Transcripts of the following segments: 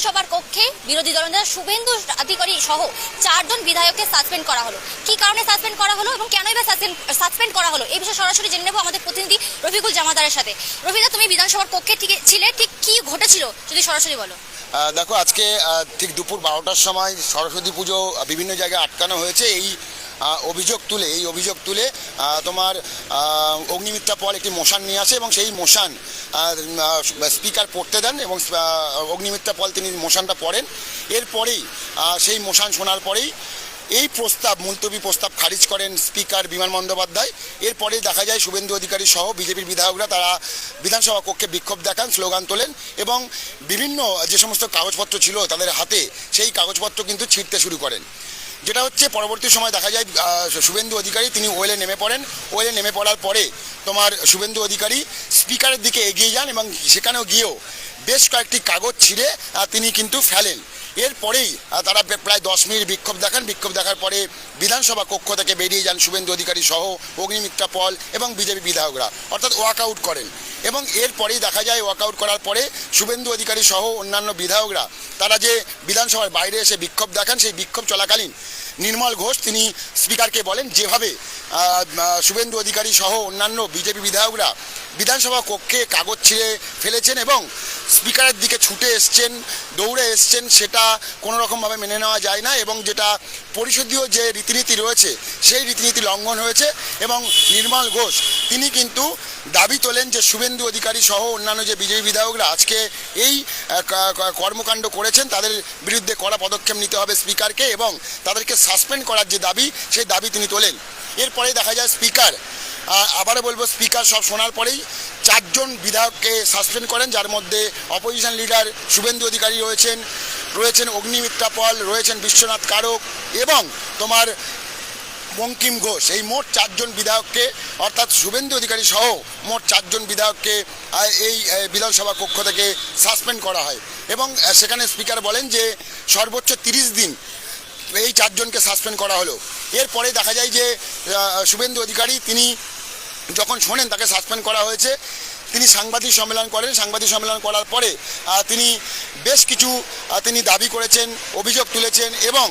বিধানসভার কক্ষে বিরোধী দলনেতা শুভেন্দু অধিকারী সহ চারজন বিধায়ককে সাসপেন্ড করা হলো। কি কারণে সাসপেন্ড করা হলো এবং কেনই বা সাসপেন্ড করা হলো? এই বিষয়ে সরাসরি জেনে নেব আমাদের প্রতিনিধি রফিকুল জামাদারের সাথে। রফিদা তুমি বিধানসভার কক্ষে ঠিক ছিলে? ঠিক কি ঘটেছিল? যদি সরাসরি বলো। দেখো, আজকে ঠিক দুপুর বারোটার সময় সরস্বতী পুজো বিভিন্ন জায়গায় আটকানো হয়েছে। এই অভিযোগ তুলে, এই অভিযোগ তুলে তোমার অগ্নিমিত্রা পল একটি মোশান নিয়ে আসে এবং সেই মোশান স্পিকার পড়তে দেন এবং অগ্নিমিত্রা পল তিনি মোশানটা পড়েন। এরপরেই সেই মোশান শোনার পরেই এই প্রস্তাব, মুলতবি প্রস্তাব খারিজ করেন স্পিকার বিমান বন্দ্যোপাধ্যায়। এরপরে দেখা যায় শুভেন্দু অধিকারী সহ বিজেপির বিধায়করা তারা বিধানসভা কক্ষে বিক্ষোভ দেখান, স্লোগান তোলেন এবং বিভিন্ন যে সমস্ত কাগজপত্র ছিল তাদের হাতে সেই কাগজপত্র কিন্তু ছিঁড়তে শুরু করেন। যেটা হচ্ছে পরবর্তী সময় দেখা যায় শুভেন্দু অধিকারী তিনি ওয়েলে নেমে পড়েন। ওয়েলে নেমে পড়ার পরে তোমার শুভেন্দু অধিকারী স্পিকারের দিকে এগিয়ে যান এবং সেখানেও গিয়েও বেশ কয়েকটি কাগজ ছিঁড়ে তিনি কিন্তু ফেলেন। এরপরেই তারা প্রায়- দশ মিনিট বিক্ষোভ দেখান। বিক্ষোভ দেখার পরে বিধানসভা কক্ষ থেকে বেরিয়ে যান শুভেন্দু অধিকারী সহ অগ্নিমিত্রা পল এবং বিজেপি বিধায়করা। অর্থাৎ ওয়াক আউট করেন। এবং এরপরেই দেখা যায় ওয়াক আউট করার পরে শুভেন্দু অধিকারী সহ অন্যান্য বিধায়করা, তারা যে বিধানসভার বাইরে এসে বিক্ষোভ দেখান, সেই বিক্ষোভ চলাকালীন নির্মল ঘোষ, তিনি স্পিকারকে বলেন, যেভাবে শুভেন্দু অধিকারী সহ অন্যান্য বিজেপি বিধায়করা বিধানসভা কক্ষে কাগজ ছিঁড়ে ফেলেছেন এবং স্পিকারের দিকে ছুটে এসছেন, দৌড়ে এসছেন, সেটা কোনো রকমভাবে মেনে নেওয়া যায় না এবং যেটা পরিষদীয় যে রীতিনীতি রয়েছে, সেই রীতিনীতি লঙ্ঘন হয়েছে এবং নির্মল ঘোষ, তিনি কিন্তু দাবি তোলেন যে শুভেন্দু অধিকারী সহ অন্যান্য যে বিজেপি বিধায়করা আজকে এই কর্মকাণ্ড করেছেন, তাদের বিরুদ্ধে কড়া পদক্ষেপ নিতে হবে স্পিকারকে এবং তাদেরকে সাসপেন্ড করার যে দাবি, সেই দাবি তিনি তোলেন। এরপরে দেখা যায় স্পিকার আবারও বলব, স্পিকার সব শোনার পরেই চারজন বিধায়ককে সাসপেন্ড করেন, যার মধ্যে অপোজিশন লিডার শুভেন্দু অধিকারী রয়েছেন রয়েছেন অগ্নিমিত্রা পল, রয়েছেন বিশ্বনাথ কারক এবং তোমার বঙ্কিম ঘোষ, এই মোট চারজন বিধায়ককে, অর্থাৎ শুভেন্দু অধিকারী সহ মোট চারজন বিধায়ককে এই বিধানসভা কক্ষ থেকে সাসপেন্ড করা হয়। এবং সেখানে স্পিকার বলেন যে সর্বোচ্চ তিরিশ দিন এই চারজনকে সাসপেন্ড করা হলো। এরপরে দেখা যায় যে শুভেন্দু অধিকারী তিনি যখন শোনেন তাকে সাসপেন্ড করা হয়েছে। তিনি সাংবাদিক সম্মেলন করেন। সাংবাদিক সম্মেলন করার পরে তিনি বেশ কিছু তিনি দাবি করেছেন, অভিযোগ তুলেছেন এবং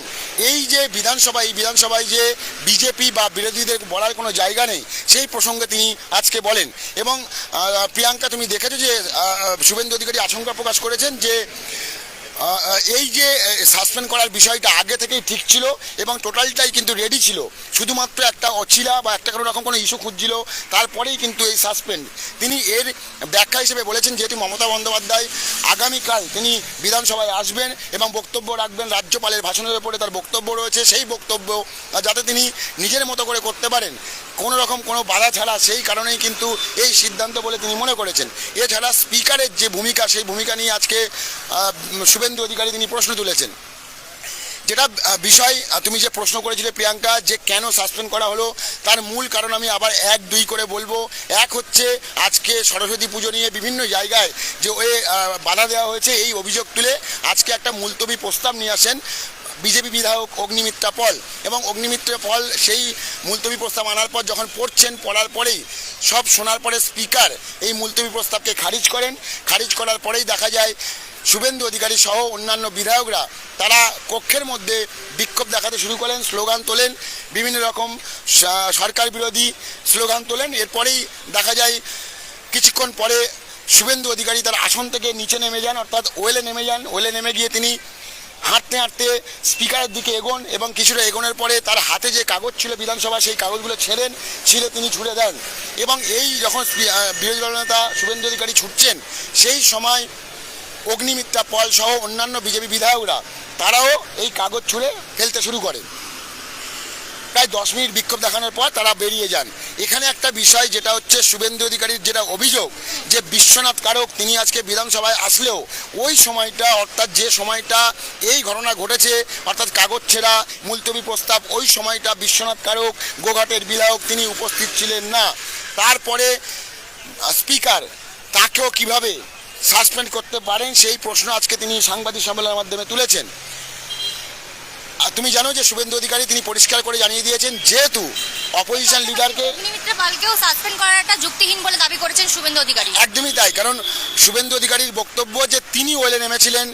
এই যে বিধানসভা এই বিধানসভায় যে বিজেপি বা বিরোধীদের বলার কোনো জায়গা নেই, সেই প্রসঙ্গে তিনি আজকে বলেন। এবং প্রিয়াঙ্কা, তুমি দেখেছ যে শুভেন্দু অধিকারী আশঙ্কা প্রকাশ করেছেন যে এই যে সাসপেন্ড করার বিষয়টা আগে থেকেই ঠিক ছিল এবং টোটালটাই কিন্তু রেডি ছিল। শুধুমাত্র একটা অছিলা বা একটা কোনো রকম কোনো ইস্যু খুঁজছিল তারপরেই কিন্তু এই সাসপেন্ড তিনি এর ব্যাখ্যা হিসেবে বলেছেন যেহেতু মমতা বন্দ্যোপাধ্যায় আগামীকাল তিনি বিধানসভায় আসবেন এবং বক্তব্য রাখবেন রাজ্যপালের ভাষণের উপরে তার বক্তব্য রয়েছে সেই বক্তব্য যাতে তিনি নিজের মতো করে করতে পারেন। কোনো রকম কোনো বাধা ছাড়া সেই কারণেই কিন্তু এই সিদ্ধান্ত বলে তিনি মনে করেছেন। এছাড়া স্পিকারের যে ভূমিকা সেই ভূমিকা নিয়ে আজকে আহ, শুভেন্দু অধিকারী তিনি প্রশ্ন তুলেছেন। যেটা বিষয় তুমি যে প্রশ্ন করেছিলে প্রিয়াঙ্কা, যে কেন সাসপেন্ড করা হলো, তার মূল কারণ আমি আবার এক, দুই করে বলব। এক হচ্ছে, আজকে সরস্বতী পুজো নিয়ে বিভিন্ন জায়গায় যে ওয়ে বাধা দেওয়া হয়েছে, এই অভিযোগ তুলে আজকে একটা মুলতবি প্রস্তাব নিয়ে আসেন বিজেপি বিধায়ক অগ্নিমিত্রা পল এবং অগ্নিমিত্রা পল সেই মুলতবি প্রস্তাব আনার পর যখন পড়ছেন, পড়ার পরেই সব শোনার পরে স্পিকার এই মুলতবি প্রস্তাবকে খারিজ করেন। খারিজ করার পরেই দেখা যায়, শুভেন্দু অধিকারী সহ অন্যান্য বিধায়করা তারা কক্ষের মধ্যে বিক্ষোভ দেখাতে শুরু করেন স্লোগান তোলেন, বিভিন্ন রকম সরকার বিরোধী স্লোগান তোলেন। এরপরেই দেখা যায়, কিছুক্ষণ পরে শুভেন্দু অধিকারী তার আসন থেকে নিচে নেমে যান, অর্থাৎ ওয়েলে নেমে যান। ওয়েলে নেমে গিয়ে তিনি হাঁটতে হাঁটতে স্পিকারের দিকে এগোন এবং কিছুটা এগোনের পরে তার হাতে যে কাগজ ছিল বিধানসভা, সেই কাগজগুলো ছেড়েন, ছিঁড়ে তিনি ছুড়ে দেন এবং এই যখন বিরোধী দল নেতা শুভেন্দু অধিকারী ছুটছেন, সেই সময় অগ্নিমিত্রা পল সহ অন্যান্য বিজেপি বিধায়করা, তারাও এই কাগজ ছুঁড়ে ফেলতে শুরু করে প্রায় দশ মিনিট বিক্ষোভ দেখানোর পর তারা বেরিয়ে যান। এখানে একটা বিষয় যেটা হচ্ছে শুভেন্দু অধিকারীর যেটা অভিযোগ, যে বিশ্বনাথ কারক তিনি আজকে বিধানসভায় আসলেও ওই সময়টা অর্থাৎ যে সময়টা এই ঘটনা ঘটেছে, অর্থাৎ কাগজ ছেঁড়া, মুলতবি প্রস্তাব, ওই সময়টা বিশ্বনাথ কারক, গোঘাটের বিধায়ক তিনি উপস্থিত ছিলেন না। তারপরে স্পিকার, তাকেও কীভাবে সাসপেন্ড করতে পারেন সেই প্রশ্ন আজকে তিনি সাংবাদিক সম্মেলনের মাধ্যমে তুলেছেন। আর তুমি জানো যে শুভেন্দু অধিকারী তিনি পরিষ্কার করে জানিয়ে দিয়েছেন যেহেতু অপোজিশন লিডারকে অগ্নিমিত্রা পালকেও সাসপেন্ড করাটা যুক্তিহীন বলে দাবি করেছেন শুভেন্দু অধিকারী। একদমই তাই কারণ শুভেন্দু অধিকারীর বক্তব্য যে তিনি ওয়েলে নেমেছিলেন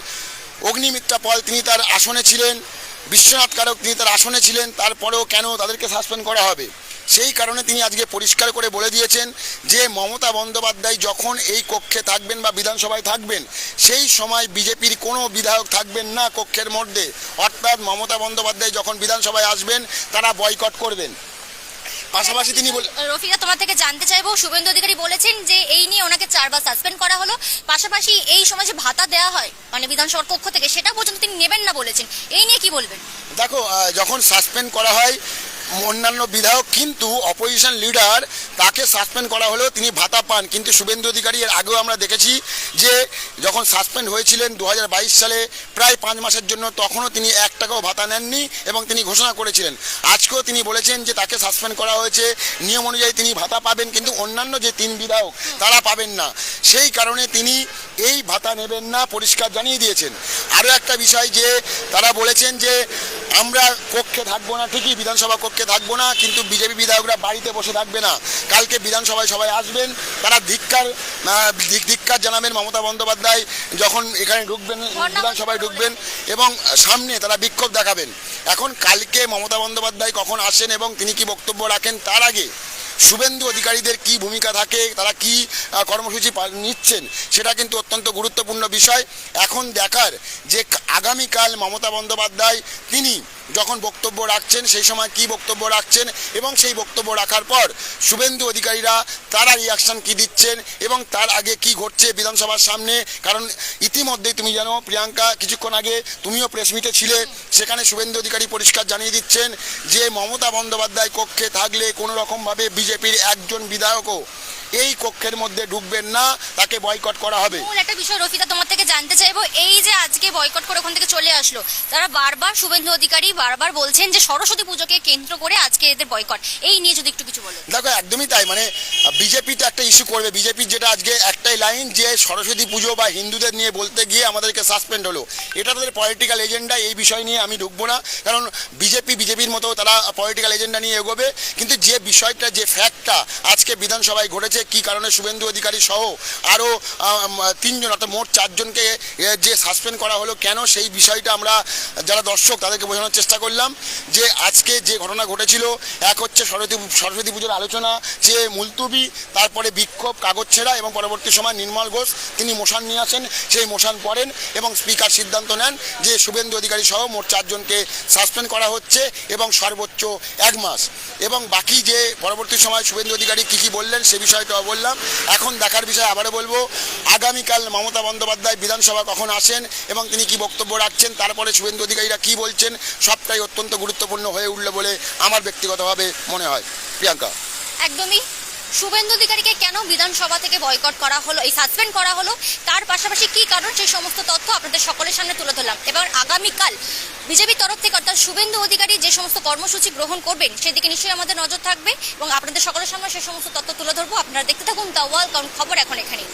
অগ্নিমিত্রা পল তিনি তার আসনে ছিলেন বিশ্বনাথ কারক তিনি তার আসনে ছিলেন তারপরেও কেন তাদেরকে সাসপেন্ড করা হবে? সেই কারণে তিনি আজকে পরিষ্কার করে বলে দিয়েছেন যে মমতা বন্দ্যোপাধ্যায় যখন এই কক্ষে থাকবেন বা বিধানসভায় থাকবেন সেই সময় বিজেপির কোনো বিধায়ক থাকবেন না কক্ষের মধ্যে। অর্থাৎ মমতা বন্দ্যোপাধ্যায় যখন বিধানসভায় আসবেন তারা বয়কট করবেন। পাশাপাশি তিনি রফিকা তোমার থেকে জানতে চাইব শুভেন্দু অধিকারী বলেছেন যে এই নিয়ে ওনাকে চারবার সাসপেন্ড করা হলো। পাশাপাশি এই সময় যে ভাতা দেওয়া হয় মানে বিধানসভার পক্ষ থেকে সেটা পর্যন্ত তিনি নেবেন না বলেছেন। এই নিয়ে কি বলবেন? দেখো যখন সাসপেন্ড করা হয় অন্যান্য বিধায়ক কিন্তু অপোজিশন লিডার তাকে সাসপেন্ড করা হলেও তিনি ভাতা পান। কিন্তু শুভেন্দু অধিকারী এর আগেও আমরা দেখেছি যে যখন সাসপেন্ড হয়েছিলেন দু হাজার বাইশ সালে প্রায় পাঁচ মাসের জন্য তখনও তিনি এক টাকাও ভাতা নেননি এবং তিনি ঘোষণা করেছিলেন। আজকেও তিনি বলেছেন যে তাকে সাসপেন্ড করা হয়েছে। নিয়ম অনুযায়ী তিনি ভাতা পাবেন কিন্তু অন্যান্য যে তিন বিধায়ক তারা পাবেন না। সেই কারণে তিনি এই ভাতা নেবেন না, পরিষ্কার জানিয়ে দিয়েছেন। আরও একটা বিষয় যে তারা বলেছেন যে আমরা কক্ষে থাকব না ঠিকই, বিধানসভা কক্ষে থাকব না, কিন্তু বিজেপি বিধায়করা বাড়িতে বসে থাকবে না। কালকে বিধানসভায় সবাই আসবেন, তারা ধিক্কার ধিক্কার জানাবেন মমতা বন্দ্যোপাধ্যায়, যখন এখানে ঢুকবেন, বিধানসভায় ঢুকবেন, এবং সামনে তারা বিক্ষোভ দেখাবেন। এখন কালকে মমতা বন্দ্যোপাধ্যায় কখন আসেন এবং তিনি কি বক্তব্য রাখেন, তার আগে শুভেন্দু অধিকারীদের কি ভূমিকা থাকে, তারা কি কর্মসূচি নিচ্ছেন, সেটা কিন্তু অত্যন্ত গুরুত্বপূর্ণ বিষয়। এখন দেখার যে আগামীকাল মমতা বন্দ্যোপাধ্যায়, তিনি যখন বক্তব্য রাখছেন, সেই সময় কি বক্তব্য রাখছেন এবং সেই বক্তব্য রাখার পর শুভেন্দু অধিকারীরা তারা রিয়াকশন কি দিচ্ছেন এবং তার আগে কি ঘটছে বিধানসভার সামনে? কারণ ইতিমধ্যেই তুমি জানো, প্রিয়াঙ্কা, কিছুক্ষণ আগে তুমিও প্রেস মিটে ছিলে, সেখানে শুভেন্দু অধিকারী পরিষ্কার জানিয়ে দিচ্ছেন যে মমতা বন্দ্যোপাধ্যায় কক্ষে থাকলে কোনো রকমভাবে বিজেপির একজন বিধায়কও এই কক্ষের মধ্যে ঢুকবেন না তাকে বয়কট করা হবে। একটা বিষয় রফিকা তোমার থেকে জানতে চাইব এই যে আজকে বয়কট করে ওখান থেকে চলে আসলো তারা বারবার শুভেন্দু অধিকারী বারবার বলছেন যে সরস্বতী পুজোকে কেন্দ্র করে আজকে এদের বয়কট এই নিয়ে যদি একটু কিছু বলো। দেখো একদমই তাই মানে বিজেপি তো একটা ইস্যু করবে। বিজেপির যেটা আজকে একটাই লাইন যে সরস্বতী পুজো বা হিন্দুদের নিয়ে বলতে গিয়ে আমাদেরকে সাসপেন্ড হলো। এটা তাদের পলিটিক্যাল এজেন্ডা এই বিষয় নিয়ে আমি ঢুকবো না। কারণ বিজেপি বিজেপির মতো তারা পলিটিক্যাল এজেন্ডা নিয়ে এগোবে। কিন্তু যে বিষয়টা যে ফ্যাক্টটা আজকে বিধানসভায় ঘটেছে কি কারণে শুভেন্দু অধিকারী সহ আরও তিনজন অর্থাৎ মোট চারজনকে যে সাসপেন্ড করা হলো, কেন সেই বিষয়টা আমরা যারা দর্শক তাদেরকে বোঝানোর চেষ্টা করলাম যে আজকে যে ঘটনা ঘটেছিল, এক হচ্ছে সরস্বতী সরস্বতী পুজোর আলোচনা, যে মুলতুবি, তারপরে বিক্ষোভ, কাগজ ছেঁড়া এবং পরবর্তী সময় নির্মল ঘোষ, তিনি মোশান নিয়ে আসেন, সেই মোশান পড়েন এবং স্পিকার সিদ্ধান্ত নেন যে শুভেন্দু অধিকারী সহ মোট চারজনকে সাসপেন্ড করা হচ্ছে এবং সর্বোচ্চ এক মাস। এবং বাকি যে পরবর্তী সময় শুভেন্দু অধিকারী কী কী বললেন সে বিষয়টাও বললাম। এখন দেখার বিষয়ে আবারও বলব, আগামীকাল মমতা বন্দ্যোপাধ্যায় বিধানসভা কখন আসেন এবং তিনি কি বক্তব্য রাখছেন, তারপরে শুভেন্দু অধিকারীরা কি বলছেন, সবটাই অত্যন্ত গুরুত্বপূর্ণ হয়ে উঠল বলে আমার ব্যক্তিগতভাবে মনে হয়। প্রিয়াঙ্কা। একদমই শুভেন্দু অধিকারীকে কেন বিধানসভা থেকে বয়কট করা হলো, এই সাসপেন্ড করা হলো, তার পাশাপাশি কি কারণ, সেই সমস্ত তথ্য আপনাদের সকলের সামনে তুলে ধরলাম। এবার আগামীকাল বিজেপির তরফ থেকে অর্থাৎ শুভেন্দু অধিকারী যে সমস্ত কর্মসূচি গ্রহণ করবেন, সেদিকে নিশ্চয়ই আমাদের নজর থাকবে এবং আপনাদের সকলের সামনে সেই সমস্ত তথ্য তুলে ধরবো। আপনারা দেখতে থাকুন দ্য ওয়াল খবর এখন এখানেই।